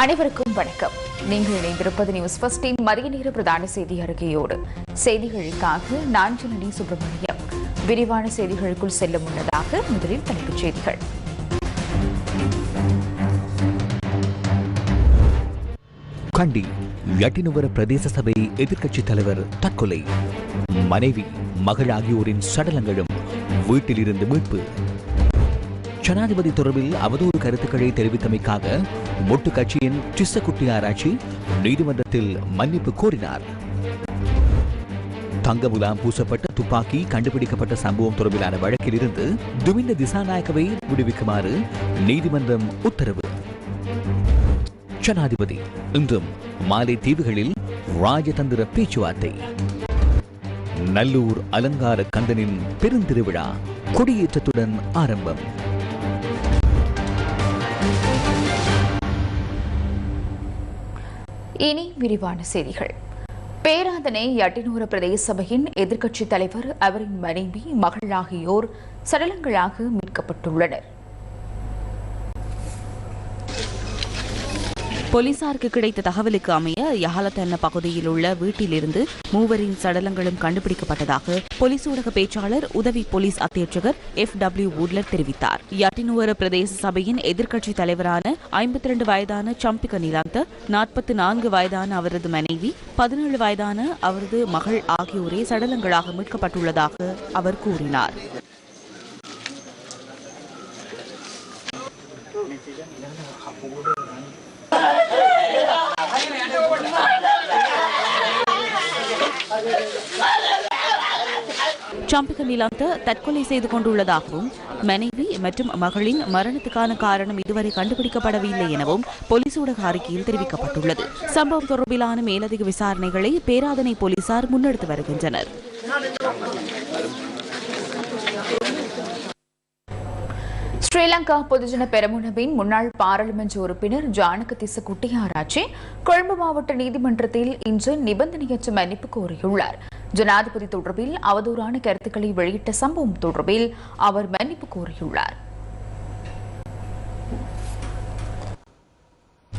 அனைவருக்கும் வணக்கம். நீங்கள் இணைந்திருப்பது நியூஸ் பஸ்டின் மதிய நேர பிரதான செய்தி அறிக்கையோடு. செய்திகளுக்காக நான் ஜனனி சுப்பிரமணியம். விரிவான செய்திகளுக்குள் செல்ல முன்னதாக முதலில் தலைப்புச் செய்திகள். கண்டி யட்டினுவர பிரதேச சபை எதிர்க்கட்சி தலைவர் தற்கொலை. மனைவி மகள் ஆகியோரின் சடலங்களும் வீட்டிலிருந்து மீட்பு. ஜனாதிபதி தொடர்பில் அவதூறு கருத்துக்களை தெரிவித்தமைக்காக மொட்டு கட்சியின் சிஸ்ஸகுட்டி ஆராய்ச்சி நீதிமன்றத்தில் மன்னிப்பு கோரினார். தங்க முலாம் பூசப்பட்ட துப்பாக்கி கண்டுபிடிக்கப்பட்ட சம்பவம் தொடர்பிலான வழக்கிலிருந்து துவிந்த திசாநாயக்கவை விடுவிக்குமாறு நீதிமன்றம் உத்தரவு. ஜனாதிபதி இன்றும் மாலை தீவுகளில் ராஜதந்திர பேச்சுவார்த்தை. நல்லூர் அலங்கார கந்தனின் பெருந்திருவிழா கொடியேற்றத்துடன் ஆரம்பம். இனி விரிவான செய்திகள். பேராதனை யட்டினூர பிரதேச சபையின் எதிர்க்கட்சித் தலைவர் அவரின் மனைவி மகள் ஆகியோர் சடலங்களாக மீட்கப்பட்டுள்ளனர். போலீசாருக்கு கிடைத்த தகவலுக்கு அமைய யஹலத்தன்ன பகுதியில் உள்ள வீட்டிலிருந்து மூவரின் சடலங்களும் கண்டுபிடிக்கப்பட்டதாக போலீஸ் ஊடக பேச்சாளர் உதவி போலீஸ் அத்தியட்சகர் எஃப் டபிள்யூ வூட்லர் தெரிவித்தார். யட்டினுவர பிரதேச சபையின் எதிர்க்கட்சி தலைவரான ஐம்பத்தி இரண்டு வயதான சம்பிக நிலாந்த நாற்பத்தி நான்கு வயதான அவரது மனைவி பதினேழு வயதான அவரது மகள் ஆகியோரே சடலங்களாக மீட்கப்பட்டுள்ளதாக அவர் கூறினார். சம்பிக நிலாந்த தற்கொலை செய்து கொண்டுள்ளதாகவும் மனைவி மற்றும் மகளின் மரணத்துக்கான காரணம் இதுவரை கண்டுபிடிக்கப்படவில்லை எனவும் போலீஸ் ஊடக அறிக்கையில் தெரிவிக்கப்பட்டுள்ளது. சம்பவம் தொடர்பிலான மேலதிக விசாரணைகளை பேராதனை போலீசார் முன்னெடுத்து வருகின்றனர். ஸ்ரீலங்கா பொதுஜன பெரமுனவின் முன்னாள் பாராளுமன்ற உறுப்பினர் ஜானக திச குட்டியாராச்சி கொழும்பு மாவட்ட நீதிமன்றத்தில் இன்று நிபந்தனையற்ற மன்னிப்பு கோரியுள்ளார். ஜனாதிபதி தொடர்பில் அவதூறான கருத்துக்களை வெளியிட்ட சம்பவம் தொடர்பில் அவர் மன்னிப்பு கோரியுள்ளார்.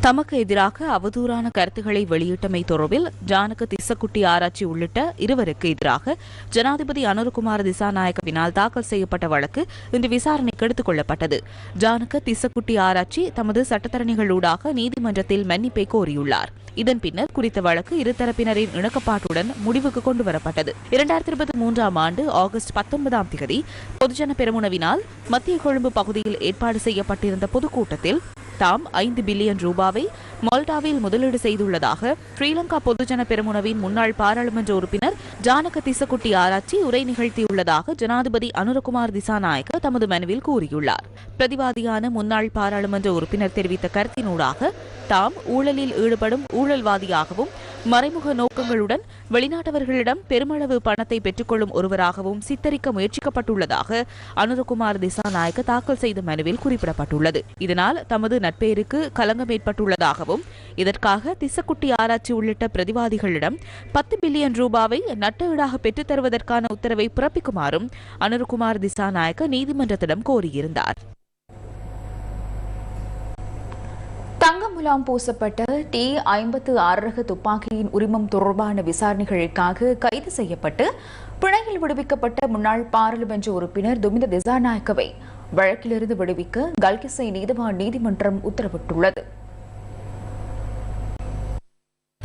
தமக்கு எதிராக அவதூறான கருத்துக்களை வெளியிட்டமை தொடர்பில் ஜானக திசக்குட்டி ஆராய்ச்சி உள்ளிட்ட இருவருக்கு எதிராக ஜனாதிபதி அனுர்குமார் திசாநாயக்கவினால் தாக்கல் செய்யப்பட்ட வழக்கு இன்று விசாரணைக்கு எடுத்துக் கொள்ளப்பட்டது. ஜானக திசக்குட்டி ஆராய்ச்சி தமது சட்டத்தரணிகளூடாக நீதிமன்றத்தில் மன்னிப்பை கோரியுள்ளார். இதன் பின்னர் குறித்த வழக்கு இருதரப்பினரின் இணக்கப்பாட்டுடன் முடிவுக்கு கொண்டு வரப்பட்டது இரண்டாயிரத்தி இருபத்தி மூன்றாம் ஆண்டு ஆகஸ்ட் பத்தொன்பதாம் தேதி பொதுஜன பெருமுனவினால் மத்திய கொழும்பு பகுதியில் ஏற்பாடு செய்யப்பட்டிருந்த பொதுக்கூட்டத்தில் தாம் ஐந்து பில்லியன் ரூபாவை மால்டாவில் முதலீடு செய்துள்ளதாக ஸ்ரீலங்கா பொதுஜன பெருமுனவின் முன்னாள் பாராளுமன்ற உறுப்பினர் ஜானக திசக்குட்டி ஆராய்ச்சி உரை நிகழ்த்தியுள்ளதாக ஜனாதிபதி அனுரகுமார் திசாநாயக்க தமது மனுவில் கூறியுள்ளார். பிரதிவாதியான முன்னாள் பாராளுமன்ற உறுப்பினர் தெரிவித்த கருத்தினூடாக தாம் ஊழலில் ஈடுபடும் ஊழல்வாதியாகவும் மறைமுக நோக்கங்களுடன் வெளிநாட்டவர்களிடம் பெருமளவு பணத்தை பெற்றுக்கொள்ளும் ஒருவராகவும் சித்தரிக்க முயற்சிக்கப்பட்டுள்ளதாக அனுரகுமார் திசாநாயக்க தாக்கல் செய்த மனுவில் குறிப்பிடப்பட்டுள்ளது. இதனால் தமது நட்பெயருக்கு களங்கம் ஏற்பட்டுள்ளதாகவும் இதற்காக திசக்குட்டி ஆராய்ச்சி உள்ளிட்ட பிரதிவாதிகளிடம் பத்து பில்லியன் ரூபாவை நட்டவீடாக பெற்றுத்தருவதற்கான உத்தரவை பிறப்பிக்குமாறும் அனுரகுமார் திசாநாயக்க நீதிமன்றத்திடம் கோரியிருந்தார். தங்க முலாம் பூசப்பட்ட டி ஐம்பத்து ஆறு ரக துப்பாக்கியின் உரிமம் தொடர்பான விசாரணைகளுக்காக கைது செய்யப்பட்டு பிணையில் விடுவிக்கப்பட்ட முன்னாள் பாராளுமன்ற உறுப்பினர் துமிந்த திசாநாயக்கவை வழக்கிலிருந்து விடுவிக்க கல்கிசை நீதிவான் நீதிமன்றம் உத்தரவிட்டுள்ளது.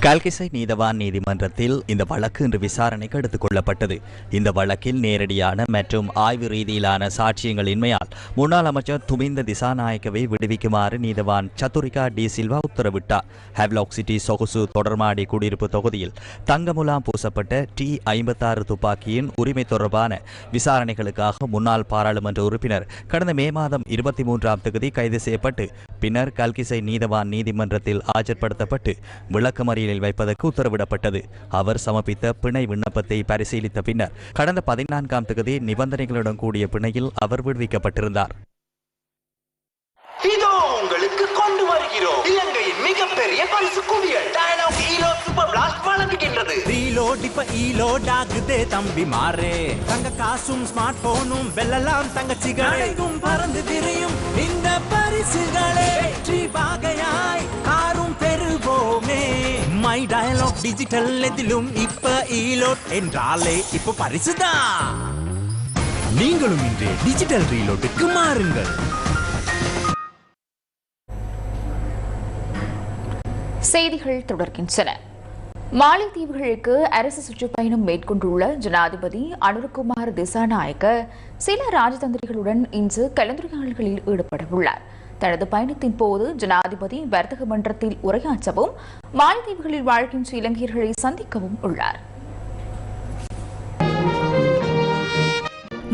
கல்கிசை நீதவான் நீதிமன்றத்தில் இந்த வழக்கு இன்று விசாரணைக்கு எடுத்துக் கொள்ளப்பட்டது. இந்த வழக்கில் நேரடியான மற்றும் ஆய்வு ரீதியிலான சாட்சியங்கள் இன்மையால் முன்னாள் அமைச்சர் துமிந்த திசாநாயக்கவை விடுவிக்குமாறு நீதவான் சத்துரிகா டி சில்வா உத்தரவிட்டார். ஹெவ்லாக் சிட்டி சொகுசு தொடர்மாடி குடியிருப்பு தொகுதியில் தங்கமுலாம் பூசப்பட்ட டி ஐம்பத்தாறு துப்பாக்கியின் உரிமை தொடர்பான விசாரணைகளுக்காக முன்னாள் பாராளுமன்ற உறுப்பினர் கடந்த மே மாதம் இருபத்தி மூன்றாம் தேதி கைது செய்யப்பட்டு பின்னர் கல்கிசை நீதவான் நீதிமன்றத்தில் ஆஜர்படுத்தப்பட்டு விளக்கமறியலில் வைப்பதற்கு உத்தரவிடப்பட்டது. அவர் சமர்ப்பித்த பிணை விண்ணப்பத்தை பரிசீலித்த பின்னர் கடந்த பதினான்காம் தேதி நிபந்தனைகளுடன் கூடிய பிணையில் அவர் விடுவிக்கப்பட்டிருந்தார். இதோ உங்களுக்கு கொண்டு வருகிறோம். இலங்கையின் மிகப்பெரிய பரிசு குவியல். டயலாக் ஹீரோ சூப்பர் பிளாஸ்ட் வழங்குகின்றது. ரீலோட் இப்ப ஈலோட் ஆகுதே தம்பி மாறே. தங்க காசும் ஸ்மார்ட் போனும் வெல்லலாம் தங்கச்சிகளும் பறந்து திரியும் இந்த பரிசுகளே. வெற்றி வாகையாய் காரும் மை டயலாக் டிஜிட்டல் எதிலும் இப்ப ஈலோட் என்றாலே இப்ப பரிசுதான். நீங்களும் இன்று டிஜிட்டல் ரீலோட்டுக்கு மாறுங்கள். செய்திகள் தொடர்கின்றன. மாலைத்தீவுகளுக்கு அரசு சுற்றுப்பயணம் மேற்கொண்டுள்ள ஜனாதிபதி அனுர்குமார் திசாநாயக்க சில ராஜதந்திரிகளுடன் இன்று கலந்துரையாடல்களில் ஈடுபடவுள்ளார். தனது பயணத்தின் போது ஜனாதிபதி வர்த்தக மன்றத்தில் உரையாற்றவும் மாலைத்தீவுகளில் வாழ்கின்ற இலங்கையர்களை சந்திக்கவும் உள்ளார்.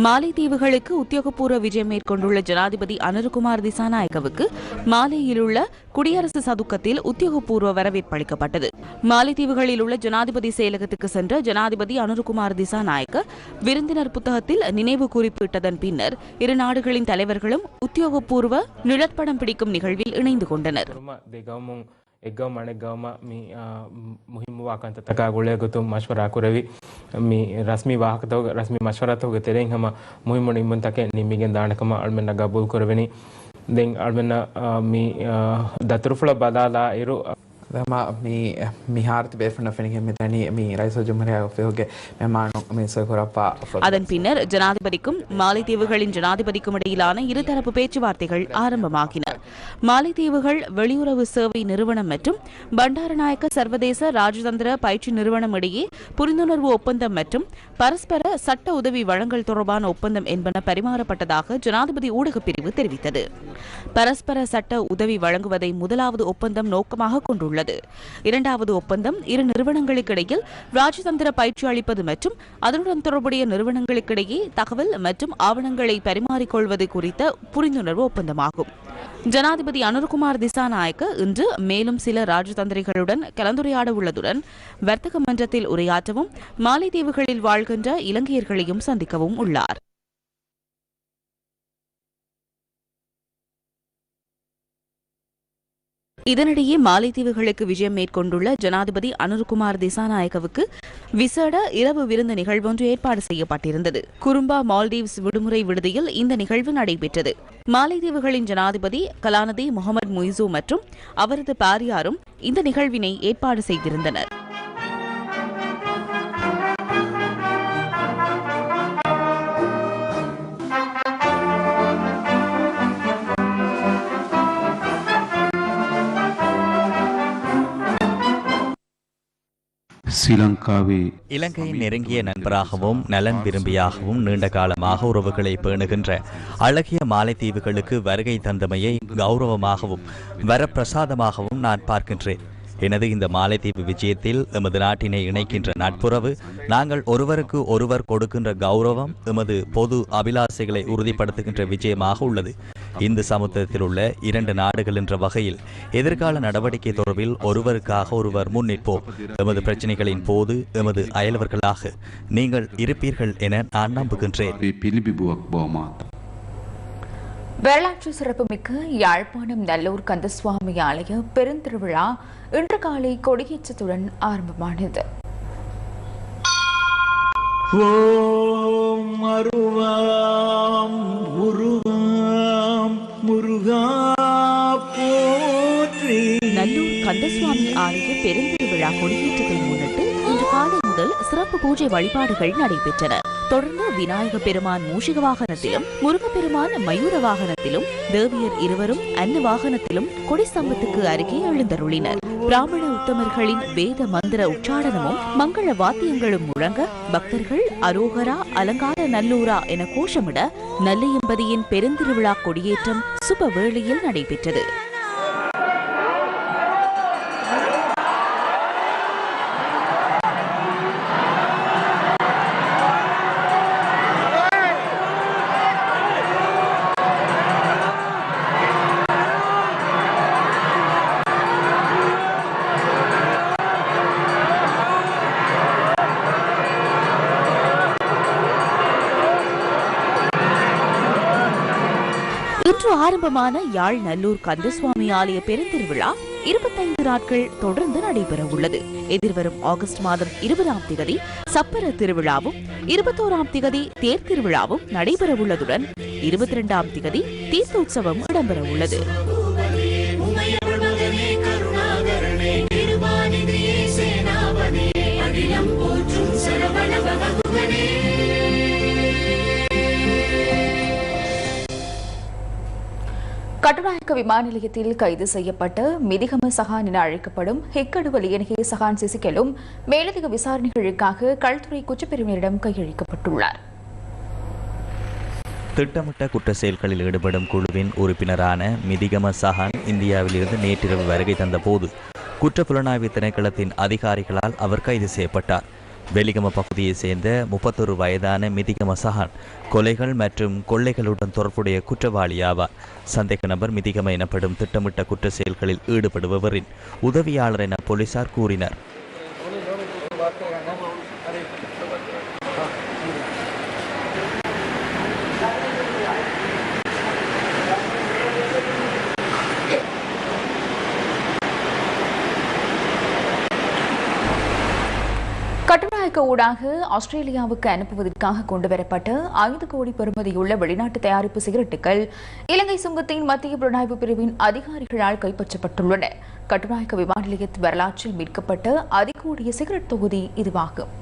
மாலைத்தீவுகளுக்கு உத்தியோகபூர்வ விஜயம் மேற்கொண்டுள்ள ஜனாதிபதி அனுருகுமார் திசாநாயக்கவுக்கு மாலையில் உள்ள குடியரசு சதுக்கத்தில் உத்தியோகபூர்வ வரவேற்பு அளிக்கப்பட்டது. மாலைத்தீவுகளில் உள்ள ஜனாதிபதி செயலகத்துக்கு சென்ற ஜனாதிபதி அனுருகுமார் திசாநாயக்க விருந்தினர் புத்தகத்தில் நினைவு குறிப்பிட்டதன் பின்னர் இரு நாடுகளின் தலைவர்களும் உத்தியோகபூர்வ நிழற்படம் பிடிக்கும் நிகழ்வில் இணைந்து கொண்டனர். දෙගවමුන් එක්ගව මනෙක් ගවම මේ මුහිම වාකන්ත තකා ගොලය ගොතුම් මශ්වරා කුරවි මේ රස්මි වාහකතව රස්මි මශ්වරතවග තෙරෙන් හම මුහිමන ඉම්මන් තක නිමිගෙන් දානකම අල්මෙන්න්න ගබුල් කරවෙනි දෙන් අල්මෙන්න මේ දතුරුෆල බදාලා ඉරු දම මේ මිහාර්ති බේෆන ෆෙනක මෙතැනි මේ රයිස ජුමරය ඔෆයෝගේ මෙමානො මේස කොරපා அதன் பின்னர் ஜனாதிபதிக்கும் மாலைத்தீவுகளின் ஜனாதிபதிக்கும் இடையிலான இருதரப்பு பேச்சுவார்த்தைகள் ஆரம்பமாகின மாலைத்தீவுகள் வெளியுறவு சேவை நிறுவனம் மற்றும் பண்டாரநாயக்க சர்வதேச ராஜதந்திர பயிற்சி நிறுவனம் இடையே புரிந்துணர்வு ஒப்பந்தம் மற்றும் பரஸ்பர சட்ட உதவி வழங்கல் தொடர்பான ஒப்பந்தம் என்பன பரிமாறப்பட்டதாக ஜனாதிபதி ஊடகப் பிரிவு தெரிவித்தது. பரஸ்பர சட்ட உதவி வழங்குவதை முதலாவது ஒப்பந்தம் நோக்கமாக கொண்டுள்ளது. இரண்டாவது ஒப்பந்தம் இரு நிறுவனங்களுக்கிடையில் ராஜதந்திர பயிற்சி அளிப்பது மற்றும் அதனுடன் தொடர்புடைய நிறுவனங்களுக்கிடையே தகவல் மற்றும் ஆவணங்களை பரிமாறிக்கொள்வது குறித்த புரிந்துணர்வு ஒப்பந்தமாகும். ஜனாதிபதி அனுர்குமார் திசாநாயக்க இன்று மேலும் சில ராஜதந்திரிகளுடன் கலந்துரையாட உள்ளதுடன் வர்த்தக மன்றத்தில் உரையாற்றவும் மாலைத்தீவுகளில் வாழ்கின்ற இலங்கையர்களையும் சந்திக்கவும் உள்ளார். இதனிடையே மாலைத்தீவுகளுக்கு விஜயம் மேற்கொண்டுள்ள ஜனாதிபதி அனுர்குமார் திசாநாயக்கவுக்கு விசேட இரவு விருந்து நிகழ்வொன்று ஏற்பாடு செய்யப்பட்டிருந்தது. குறும்பா மால்தீவ்ஸ் விடுமுறை விடுதியில் இந்த நிகழ்வு நடைபெற்றது. மாலைத்தீவுகளின் ஜனாதிபதி கலாநிதி முகமது முய்சு மற்றும் அவரது பாரியாரும் இந்த நிகழ்வினை ஏற்பாடு செய்திருந்தனர். ஸ்ரீலங்காவே இலங்கையின் நெருங்கிய நண்பராகவும் நலன் விரும்பியாகவும் நீண்ட காலமாக உறவுகளை பேணுகின்ற அழகிய மாலைத்தீவுகளுக்கு வருகை தந்தமையை கௌரவமாகவும் வரப்பிரசாதமாகவும் நான் பார்க்கின்றேன். எனது இந்த மாலைத்தீவு விஜயத்தில் எமது நாட்டினை இணைக்கின்ற நட்புறவு நாங்கள் ஒருவருக்கு ஒருவர் கொடுக்கின்ற கௌரவம் எமது பொது அபிலாசைகளை உறுதிப்படுத்துகின்ற விஜயமாக உள்ளது. இந்து சமுத்திரத்தில் உள்ள இரண்டு நாடுகள் என்ற வகையில் எதிர்கால நடவடிக்கை தொடர்பில் ஒருவருக்காக ஒருவர் முன் எமது பிரச்சனைகளின் போது எமது அயலவர்களாக நீங்கள் இருப்பீர்கள் என நான் நம்புகின்றேன். வரலாற்று சிறப்புமிக்க யாழ்ப்பாணம் நல்லூர் கந்தசுவாமி ஆலய பெருந்திருவிழா இன்று காலை கொடியேற்றத்துடன் ஆரம்பமானது. ஓம் அருவாம் ஆலய பெருந்திருவிழா கொடியேற்றத்தை முன்னிட்டு இன்று காலை முதல் சிறப்பு பூஜை வழிபாடுகள் நடைபெற்றன. தொடர்ந்து விநாயக பெருமான் மூஷிக வாகனத்திலும் முருகப்பெருமான் மயூர வாகனத்திலும் தேவியர் இருவரும் அன்ன வாகனத்திலும் கொடிஸ்தம்பத்துக்கு அருகே எழுந்தருளினர். பிராமண உத்தமர்களின் வேத மந்திர உச்சாடனமும் மங்கள வாத்தியங்களும் முழங்க பக்தர்கள் அரோகரா அலங்கார நல்லூரா என கோஷமிட நல்லையம்பதியின் பெருந்திருவிழா கொடியேற்றம் சுப வேளையில் நடைபெற்றது. இன்று ஆரம்பமான யாழ் நல்லூர் கந்தசுவாமி ஆலய பெருந்திருவிழா இருபத்தைந்து நாட்கள் தொடர்ந்து நடைபெற உள்ளது. எதிர்வரும் ஆகஸ்ட் மாதம் இருபதாம் திகதி சப்பர திருவிழாவும் இருபத்தோராம் திகதி தேர் திருவிழாவும் நடைபெற உள்ளதுடன் இருபத்தி இரண்டாம் திகதி தீர்த்தோற்சவம் இடம்பெற உள்ளது. கட்டுநாயக்க விமான நிலையத்தில் கைது செய்யப்பட்ட மிதிகம சகான் என அழைக்கப்படும் ஹெக்கடுவ லியனகே சகான் சிசிக்கலும் மேலதிக விசாரணைகளுக்காக கல்துறை குற்றப்பிரிவினரிடம் கையளிக்கப்பட்டுள்ளார். திட்டமிட்ட குற்ற செயல்களில் ஈடுபடும் குழுவின் உறுப்பினரான மிதிகம சஹான் இந்தியாவிலிருந்து நேற்றிரவு வருகை தந்தபோது குற்ற புலனாய்வு திணைக்களத்தின் அதிகாரிகளால் அவர் கைது செய்யப்பட்டார். வெலிகம பகுதியைச் சேர்ந்த முப்பத்தொரு வயதான மிதிகம சஹான் கொலைகள் மற்றும் கொள்ளைகளுடன் தொடர்புடைய குற்றவாளி ஆவார். சந்தேக நபர் மிதிகம எனப்படும் திட்டமிட்ட குற்ற செயல்களில் ஈடுபடுபவரின் உதவியாளர் என போலீசார் கூறினர். அமெரிக்க ஊடாக ஆஸ்திரேலியாவுக்கு அனுப்புவதற்காக கொண்டுவரப்பட்ட ஐந்து கோடி பெறுமதியுள்ள வெளிநாட்டு தயாரிப்பு சிகரெட்டுகள் இலங்கை சுங்கத்தின் மத்திய புலனாய்வு பிரிவின் அதிகாரிகளால் கைப்பற்றப்பட்டுள்ளன. கட்டுநாயக்க விமான நிலைய வரலாற்றில் மீட்கப்பட்ட அதிகூடிய சிகரெட் தொகுதி இதுவாகும்.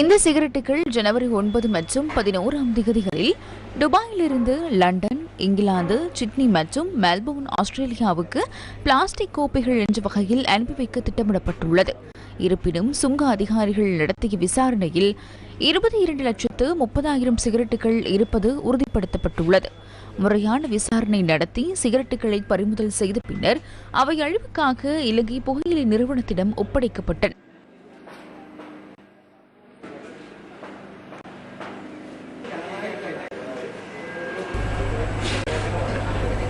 இந்த சிகரெட்டுகள் ஜனவரி ஒன்பது மற்றும் பதினோராம் திகதிகளில் துபாயிலிருந்து லண்டன் இங்கிலாந்து சிட்னி மற்றும் மெல்போர்ன் ஆஸ்திரேலியாவுக்கு பிளாஸ்டிக் கோப்பைகள் என்ற வகையில் அனுப்பி வைக்க திட்டமிடப்பட்டுள்ளது. இருப்பினும் சுங்க அதிகாரிகள் நடத்திய விசாரணையில் இருபத்தி இரண்டு லட்சத்து முப்பதாயிரம் சிகரெட்டுகள் இருப்பது உறுதிப்படுத்தப்பட்டுள்ளது. முறையான விசாரணை நடத்தி சிகரெட்டுகளை பறிமுதல் செய்த பின்னர் அவை அழிவுக்காக இலங்கை புகையிலை நிறுவனத்திடம் ஒப்படைக்கப்பட்டன.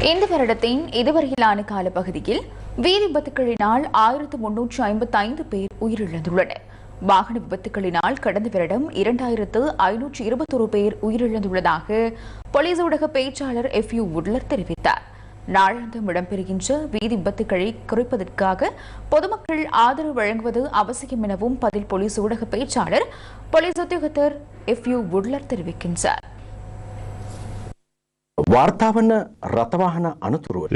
இந்த வருடத்தின் இதுவரையிலான காலப்பகுதியில் வீதி விபத்துகளினால் ஆயிரத்து முன்னூற்று ஐம்பத்தி ஐந்து பேர் உயிரிழந்துள்ளனர். வாகன விபத்துகளினால் கடந்த வருடம் இரண்டாயிரத்து ஐநூற்று இருபத்தொரு பேர் உயிரிழந்துள்ளதாக போலீஸ் ஊடக பேச்சாளர் எஃப் யூ உட்லர் தெரிவித்தார். நாளாந்தம் இடம்பெறுகின்ற வீதி விபத்துகளை குறைப்பதற்காக பொதுமக்கள் ஆதரவு வழங்குவது அவசியம் எனவும் பதில் போலீஸ் ஊடக பேச்சாளர் போலீஸ் உத்தியோகத்தர் எஃப் யூ உட்லர் தெரிவிக்கின்றார்.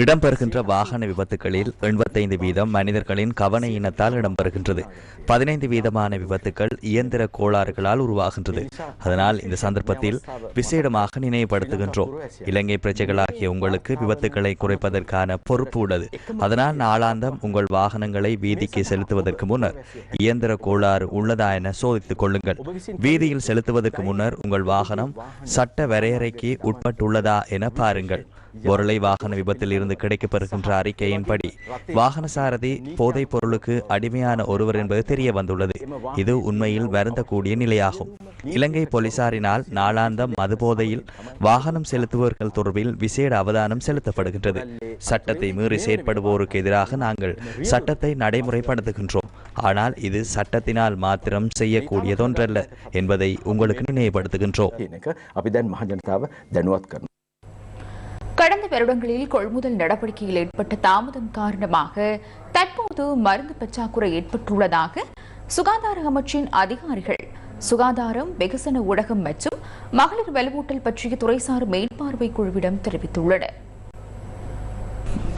இடம்பெறுகின்ற வாகன விபத்துகளில் எண்பத்தைந்து வீதம் மனிதர்களின் கவன இனத்தால் இடம்பெறுகின்றது. பதினைந்து வீதமான விபத்துகள் இயந்திர கோளாறுகளால் உருவாகின்றது. அதனால் இந்த சந்தர்ப்பத்தில் விசேடமாக நினைவுபடுத்துகின்றோம். இலங்கை பிரஜைகளாகிய உங்களுக்கு விபத்துக்களை குறைப்பதற்கான பொறுப்பு உள்ளது. அதனால் நாளாந்தம் உங்கள் வாகனங்களை வீதிக்கு செலுத்துவதற்கு முன்னர் இயந்திர கோளாறு உள்ளதா என சோதித்துக் கொள்ளுங்கள். வீதியில் செலுத்துவதற்கு முன்னர் உங்கள் வாகனம் சட்ட வரையறைக்கு உட்பட்டுள்ளதா என என பாருங்கள். பொருளை வாகன விபத்தில் இருந்து கிடைக்கப்பெறுகின்ற அறிக்கையின்படி வாகன சாரதி போதைப் பொருளுக்கு அடிமையான ஒருவர் என்பது தெரிய வந்துள்ளது இது உண்மையில் வருந்தக்கூடிய நிலையாகும். இலங்கை போலீசாரினால் நாளாந்தம் மதுபோதையில் வாகனம் செலுத்துபவர்கள் தொடர்பில் விசேட அவதானம் செலுத்தப்படுகின்றது. சட்டத்தை மீறி செயற்படுவோருக்கு எதிராக நாங்கள் சட்டத்தை நடைமுறைப்படுத்துகின்றோம். ஆனால் இது சட்டத்தினால் மாத்திரம் செய்யக்கூடியதொன்றல்ல என்பதை உங்களுக்கு நினைவுபடுத்துகின்றோம். கடந்த வருடங்களில் கொள்முதல் நடவடிக்கையில் ஏற்பட்ட தாமதம் காரணமாக தற்போது மருந்து பற்றாக்குறை ஏற்பட்டுள்ளதாக சுகாதார அமைச்சின் அதிகாரிகள். சுகாதாரம் வெகுசன ஊடகம் மற்றும் மகளிர் வலுவூட்டல் பற்றிய துறைசார் மேற்பார்வை குழுவிடம் தெரிவித்துள்ளனர்.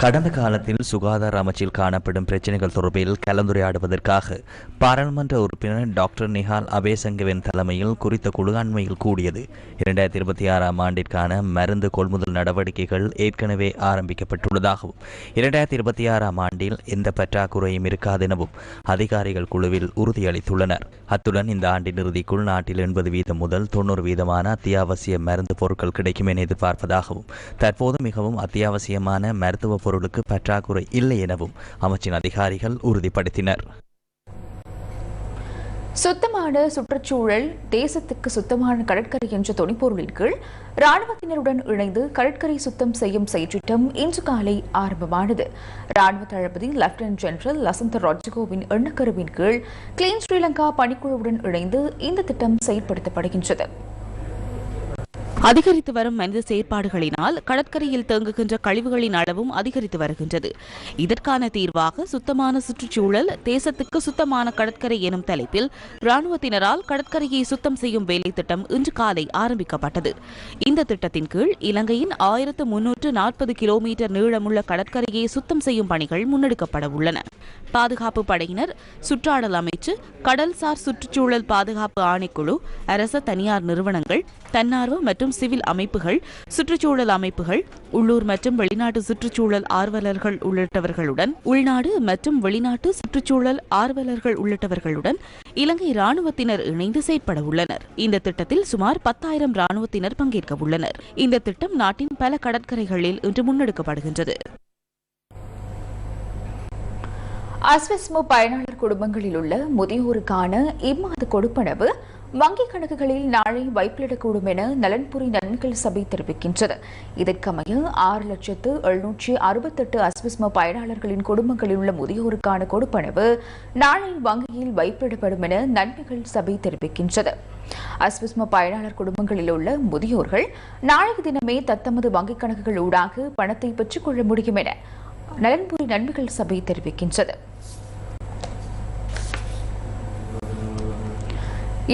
கடந்த காலத்தில் சுகாதார அமைச்சில் காணப்படும் பிரச்சனைகள் தொடர்பில் கலந்துரையாடுவதற்காக பாராளுமன்ற உறுப்பினர் டாக்டர் நிஹால் அபேசங்கவின் தலைமையில் குறித்த குழு அண்மையில் கூடியது. இரண்டாயிரத்தி இருபத்தி ஆறாம் ஆண்டிற்கான மருந்து கொள்முதல் நடவடிக்கைகள் ஏற்கனவே ஆரம்பிக்கப்பட்டுள்ளதாகவும் இரண்டாயிரத்தி இருபத்தி ஆறாம் ஆண்டில் எந்த பற்றாக்குறையும் இருக்காதெனவும் அதிகாரிகள் குழுவில் உறுதியளித்துள்ளனர். அத்துடன் இந்த ஆண்டின் இறுதிக்குள் நாட்டில் எண்பது வீதம் முதல் தொண்ணூறு வீதமான அத்தியாவசிய மருந்து பொருட்கள் கிடைக்கும் என எதிர்பார்ப்பதாகவும் தற்போது மிகவும் அத்தியாவசியமான மருத்துவ பொருளுக்கு பற்றாக்குறை இல்லை எனவும் அமைச்சின் அதிகாரிகள் உறுதிப்படுத்தினர். சுத்தமான சுற்றுச்சூழல் தேசத்துக்கு சுத்தமான கடற்கரை என்ற தொனிப்பொருளின் கீழ் ராணுவத்தினருடன் இணைந்து கடற்கரை சுத்தம் செய்யும் செயற்றிட்டம் இன்று காலை ஆரம்பமானது. ராணுவ தளபதி லெப்டினன்ட் ஜெனரல் லசந்த ராட்ஜகோவின் எண்ணக்கருவின் கீழ் கிளீன் ஸ்ரீலங்கா பணிக்குழுவுடன் இணைந்து இந்த திட்டம் செயல்படுத்தப்படுகின்றது அதிகரித்து வரும் மனித செயற்பாடுகளினால் கடற்கரையில் தேங்குகின்ற கழிவுகளின் அளவும் அதிகரித்து வருகின்றது. இதற்கான தீர்வாக சுத்தமான சுற்றுச்சூழல் தேசத்துக்கு சுத்தமான கடற்கரை எனும் தலைப்பில் ராணுவத்தினரால் கடற்கரையை சுத்தம் செய்யும் வேலை திட்டம் இன்று காலை ஆரம்பிக்கப்பட்டது. இந்த திட்டத்தின் கீழ் இலங்கையின் ஆயிரத்து முன்னூற்று நாற்பது கிலோமீட்டர் நீளமுள்ள கடற்கரையை சுத்தம் செய்யும் பணிகள் முன்னெடுக்கப்பட உள்ளன. பாதுகாப்பு படையினர் சுற்றாடல் அமைச்சு கடல்சார் சுற்றுச்சூழல் பாதுகாப்பு ஆணைக்குழு அரச தனியார் நிறுவனங்கள் தன்னார்வ மற்றும் மற்றும் சிவில் அமைப்புகள் சுற்றுச்சூழல் அமைப்புகள் உள்ளூர் மற்றும் வெளிநாட்டு சுற்றுச்சூழல் ஆர்வலர்கள் உள்ளிட்டவர்களுடன் உள்நாடு மற்றும் வெளிநாட்டு சுற்றுச்சூழல் ஆர்வலர்கள் உள்ளிட்டவர்களுடன் இலங்கை ராணுவத்தினர் இணைந்து செயற்பட உள்ளனர். இந்த திட்டத்தில் சுமார் பத்தாயிரம் ராணுவத்தினர் பங்கேற்க உள்ளனர். இந்த திட்டம் நாட்டின் பல கடற்கரைகளில் இன்று முன்னெடுக்கப்படுகின்றது. அஸ்வஸ்மு பயனாளர் குடும்பங்களில் உள்ள முதியோருக்கான இம்மாத கொடுப்பனவு வங்கிக் கணக்குகளில் நாளை வைப்பிலிடக்கூடும் என நலன்புரி நன்கள் சபை தெரிவிக்கின்றது. இதற்கமைய ஆறு லட்சத்து எழுநூற்றி அறுபத்தெட்டு அஸ்விஸ்ம பயனாளர்களின் குடும்பங்களில் உள்ள முதியோருக்கான கொடுப்பனவு நாளை வங்கியில் வைப்பிடப்படும் என நன்மைகள் சபை தெரிவிக்கின்றது. அஸ்விஸ்ம பயனாளர் குடும்பங்களில் உள்ள முதியோர்கள் நாளைய தினமே தத்தமது வங்கிக் கணக்குகள் ஊடாக பணத்தை பெற்றுக்கொள்ள முடியும் என நலன்புரி நன்மைகள் சபை தெரிவிக்கின்றது.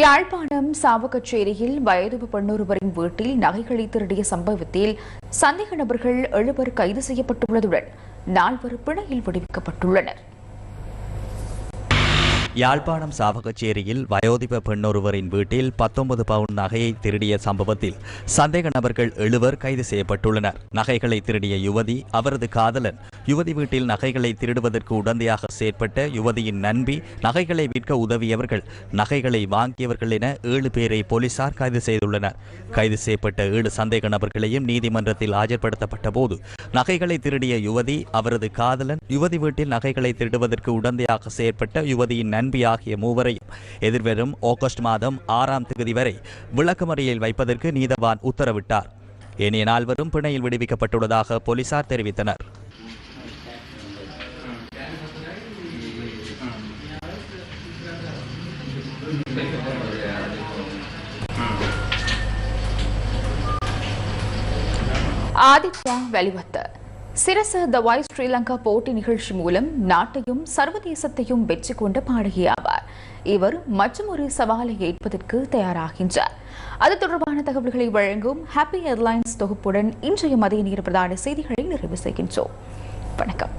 யாழ்ப்பாணம் சாவகச்சேரியில் வயது பெண்ணொருவரின் வீட்டில் நகைகளை திருடிய சம்பவத்தில் சந்தேக நபர்கள் எழுவர் கைது செய்யப்பட்டுள்ளதுடன் நால்வர் பிணையில் விடுவிக்கப்பட்டுள்ளனர். யாழ்ப்பாணம் சாவகச்சேரியில் வயோதிப பெண்ணொருவரின் வீட்டில் பத்தொன்பது பவுண்ட் நகையை திருடிய சம்பவத்தில் சந்தேக நபர்கள் எழுவர் கைது செய்யப்பட்டுள்ளனர். நகைகளை திருடிய யுவதி அவரது காதலன் யுவதி வீட்டில் நகைகளை திருடுவதற்கு உடந்தையாக செயற்பட்ட யுவதியின் நண்பி நகைகளை விற்க உதவியவர்கள் நகைகளை வாங்கியவர்கள் என ஏழு பேரை போலீசார் கைது செய்துள்ளனர். கைது செய்யப்பட்ட ஏழு சந்தேக நபர்களையும் நீதிமன்றத்தில் ஆஜர்படுத்தப்பட்ட போது நகைகளை திருடிய யுவதி அவரது காதலன் யுவதி வீட்டில் நகைகளை திருடுவதற்கு உடந்தையாக செயற்பட்ட யுவதியின் நண்பி ஆகிய மூவரையும் எதிர்வரும் ஆகஸ்ட் மாதம் ஆறாம் தேதி வரை விளக்கமறியில் வைப்பதற்கு நீதவான் உத்தரவிட்டார். ஏனைய நால்வரும் பிணையில் விடுவிக்கப்பட்டுள்ளதாக போலீசார் தெரிவித்தனர். ஆதித்யா வெளிவத்த சிரச த வாய்ஸ் ஸ்ரீலங்கா போட்டி நிகழ்ச்சி மூலம் நாட்டையும் சர்வதேசத்தையும் வெற்றி கொண்ட பாடகி ஆவார். இவர் ஒரு சவாலை ஏற்பதற்கு தயாராகின்றார். அது தொடர்பான தகவல்களை வழங்கும் ஹாப்பி ஏர்லைன்ஸ் தொகுப்புடன் இன்றைய மதிய நேர பிரதான செய்திகளை நிறைவு செய்கின்றோம். வணக்கம்.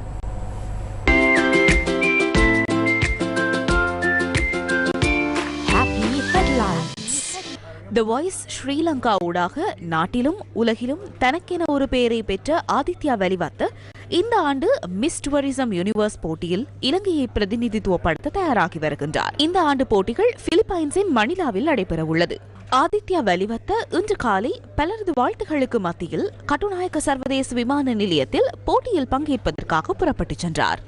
த வாய்ஸ் ஸ்ரீலங்கா ஊடாக நாட்டிலும் உலகிலும் தனக்கென ஒரு பெயரை பெற்ற ஆதித்யா வெளிவத்த இந்த ஆண்டு மிஸ் டூரிசம் யூனிவர்ஸ் போட்டியில் இலங்கையை பிரதிநிதித்துவப்படுத்த தயாராகி வருகின்றார். இந்த ஆண்டு போட்டிகள் பிலிப்பைன்ஸின் மணிலாவில் நடைபெற உள்ளது. ஆதித்யா வெளிவத்த இன்று காலை பலரது வாழ்த்துகளுக்கு மத்தியில் கட்டுநாயக்க சர்வதேச விமான நிலையத்தில் போட்டியில் பங்கேற்பதற்காக புறப்பட்டுச் சென்றார்.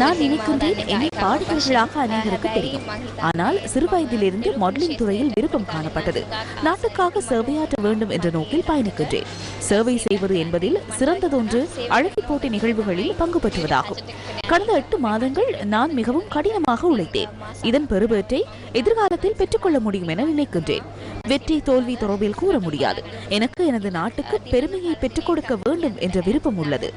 நான் நினைக்கின்றேன் என்னை பாடகர்களாக அநேகருக்கு தெரியும் ஆனால் சிறுவயதிலிருந்து மாடலிங் துறையில் விருப்பம் காணப்பட்டது நாட்டுக்காக சேவையாற்ற வேண்டும் என்ற நோக்கில் பயணிக்கின்றேன் சேவை செய்வது என்பதில் சிறந்ததொன்று அழகி போட்டி நிகழ்வுகளில் பங்கு பெற்றுவதாகும் கடந்த எட்டு மாதங்கள் நான் மிகவும் கடினமாக உழைத்தேன் இதன் பெருபேற்றை எதிர்காலத்தில் பெற்றுக்கொள்ள முடியும் என நினைக்கின்றேன் வெற்றி தோல்வி தொடர்பில் கூற முடியாது எனக்கு எனது நாட்டுக்கு பெருமையை பெற்றுக் கொடுக்க வேண்டும் என்ற விருப்பம் உள்ளது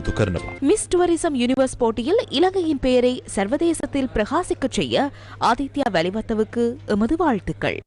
யுது கர்ணவா மிஸ் டூரிசம் யூனிவர்ஸ் போட்டியில் இலங்கையின் பெயரை சர்வதேசத்தில் பிரகாசிக்கச் செய்ய ஆதித்யா வெளிவத்தவுக்கு எமது வாழ்த்துக்கள்.